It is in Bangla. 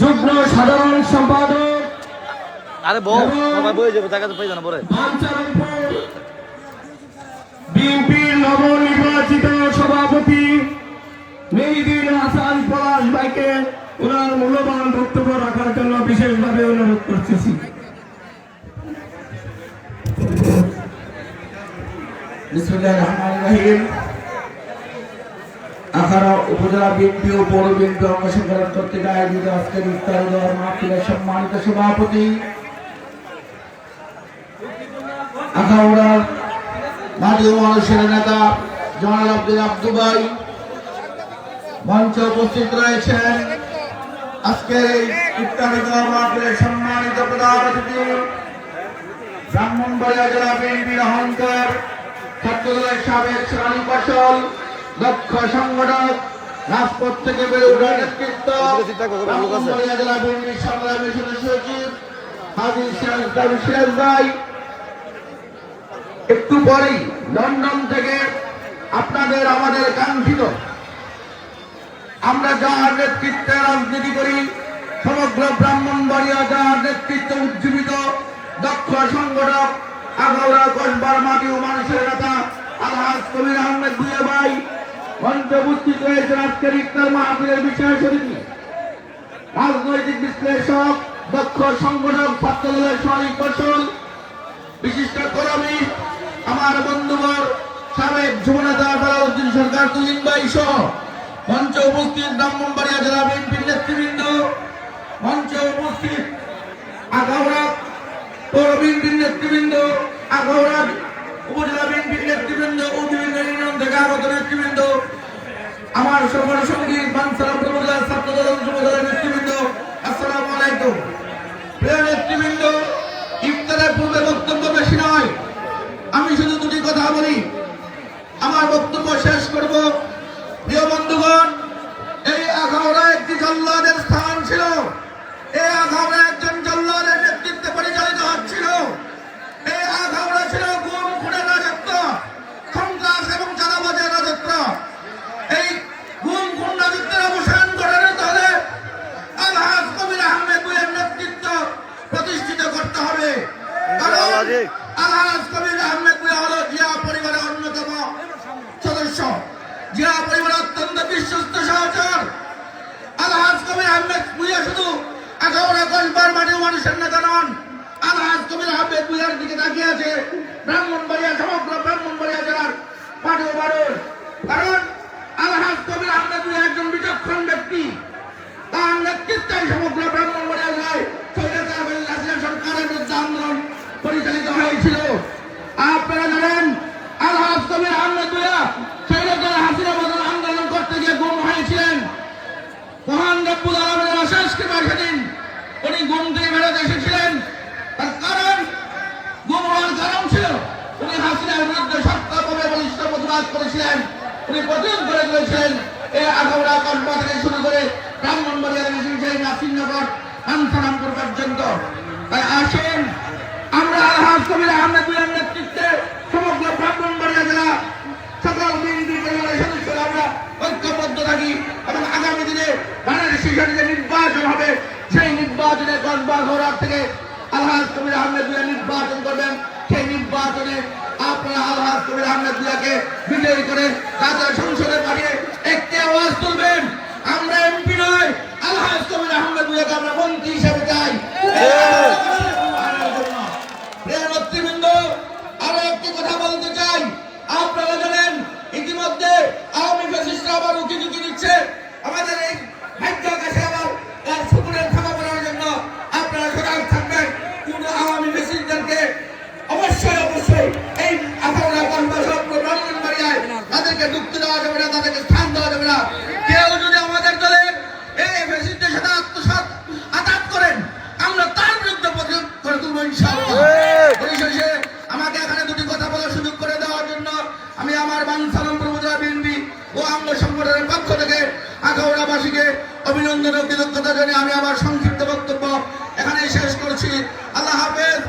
যুগ্ম সাধারণ সম্পাদক আরে বউ সবাই বয়ে যাব জায়গা তো পাই না পরে বিএনপির নবনির্বাচিত সভাপতি মেহিদিন হাসান পলাশ ভাইকে ওনার মূল্যবান বক্তব্য রাখার জন্য বিশেষভাবে অনুরোধ করতেছি। বিসমুল্লাহির রহমানির রহিম। আখাড়া উপজেলা বিএনপি ও পৌর বিএনপি অঙ্গ কর্তৃক আয়োজিত আজকের ইফতার দেওয়ার মাহফিলের সম্মানিত সভাপতি আখাউড়ার মাটি ও মানুষের নেতা আব্দুল আব্দুবাই মঞ্চে উপস্থিত রয়েছেন। আজকের এই ইফতারি দেওয়া মাহফিলের সম্মানিত প্রধান অতিথি ব্রাহ্মণবাড়িয়া জেলা বিএনপির অহংকার ছাত্রদলের সাবেক সোনালী ফসল দক্ষ সংগঠক রাজপথ থেকে বেড়ে ওঠা নেতৃত্ব জেলা বিএনপির সংগ্রামী সচিব হাজি সিরাজ ভাই। একটু পরেই লন্ডন থেকে আপনাদের আমাদের কাঙ্ক্ষিত আমরা যার নেতৃত্বে রাজনীতি করি সমগ্র ব্রাহ্মণবাড়িয়া যার নেতৃত্বে উজ্জীবিত দক্ষ সংগঠক আগাউড়া কসবার মাটি ও মানুষের নেতা আলহাজ কবির আহমেদ ভুয়া ভাই। মঞ্চে উপস্থিত হয়েছেন আজকের ইফতার মাহফিলের বিশেষ অতিথি রাজনৈতিক বিশ্লেষক, দক্ষ সংগঠক, ছাত্রদলের সৈনিক ফসল বিশিষ্ট কর্মী, আমার বন্ধুবর সাবেক যুবনেতা ফেরাউদ্দিন সরকার তুলিন ভাই সহ মঞ্চে উপস্থিত ব্রাহ্মণবাড়িয়া জেলা বিএনপির নেতৃবৃন্দ, মঞ্চে উপস্থিত আগাউড়া পৌর বিএনপির নেতৃবৃন্দ আগাউড়া উপজেলা বিএনপির নেতৃবৃন্দ ও বিভিন্ন ইউনিয়ন থেকে আগত নেতৃবৃন্দ আমার সকল সঙ্গী বানসারাম উপজেলা ছাত্র দল যুব দলের নেতৃবৃন্দ, আসসালামু আলাইকুম। প্রিয় নেতৃবৃন্দ, ইফতারের বক্তব্য বেশি নয়। আমি শুধু দুটি কথা বলি। আমার বক্তব্য শেষ করব। প্রিয় বন্ধুগণ, এই আখাউড়া একটি জল্লাদের স্থান ছিল। এই আখাউড়া জল্লাদের নেতৃত্বে পরিচালিত হচ্ছিল এই আখাউড়া ছিল গুম খুনের রাজত্ব সন্ত্রাস এবং চাঁদাবাজের রাজত্ব এই গুম খুন রাজত্বের অবসান ঘটানোর হলে আলহাজ কবির আহমেদ বুয়ের নেতৃত্ব প্রতিষ্ঠিত করতে হবে কারণ আলহাজ কবির আহমেদ হলো জিয়া পরিবারের অন্যতম সদস্য। জিয়া পরিবার অত্যন্ত বিশ্বস্ত সহচর। আলহাজ কবির আহমেদ বুয়া শুধু আখাউড়া কসবার মাটির মানুষের নেতা নন। আলহাজ কবির আহমেদ বুয়ার দিকে তাকিয়ে আছে। ব্রাহ্মণবাড়িয়া প্রতিবাদ করেছিলেন উনি প্রতিরোধ করে তুলেছিলেন। এই আখাউড়া কসবা থেকে শুরু করে ব্রাহ্মণবাড়িয়া রেসিডেন্সিয়াল নাসিরনগর আনসারামপুর পর্যন্ত। তাই আসেন, আমরা আলহাজ কবির আহমেদ বিয়ার নেতৃত্বে সমগ্র ব্রাহ্মণবাড়িয়া জেলা সকল বিএনপি পরিবারের সদস্যরা আমরা ঐক্যবদ্ধ থাকি এবং আগামী দিনে বাংলাদেশ যে নির্বাচন হবে, সেই নির্বাচনে কসবা ঘোরার থেকে আলহাজ কবির আহমেদ বিয়া নির্বাচন করবেন। সেই নির্বাচনে আপনারা আবার কবির আহমেদ বিজয়ী করে রাজা সংসদে আঙ্গ সংগঠনের পক্ষ থেকে আখাউড়াবাসীকে অভিনন্দন ও কৃতজ্ঞতা জানিয়ে আমি আমার সংক্ষিপ্ত বক্তব্য এখানেই শেষ করছি। আল্লাহ হাফেজ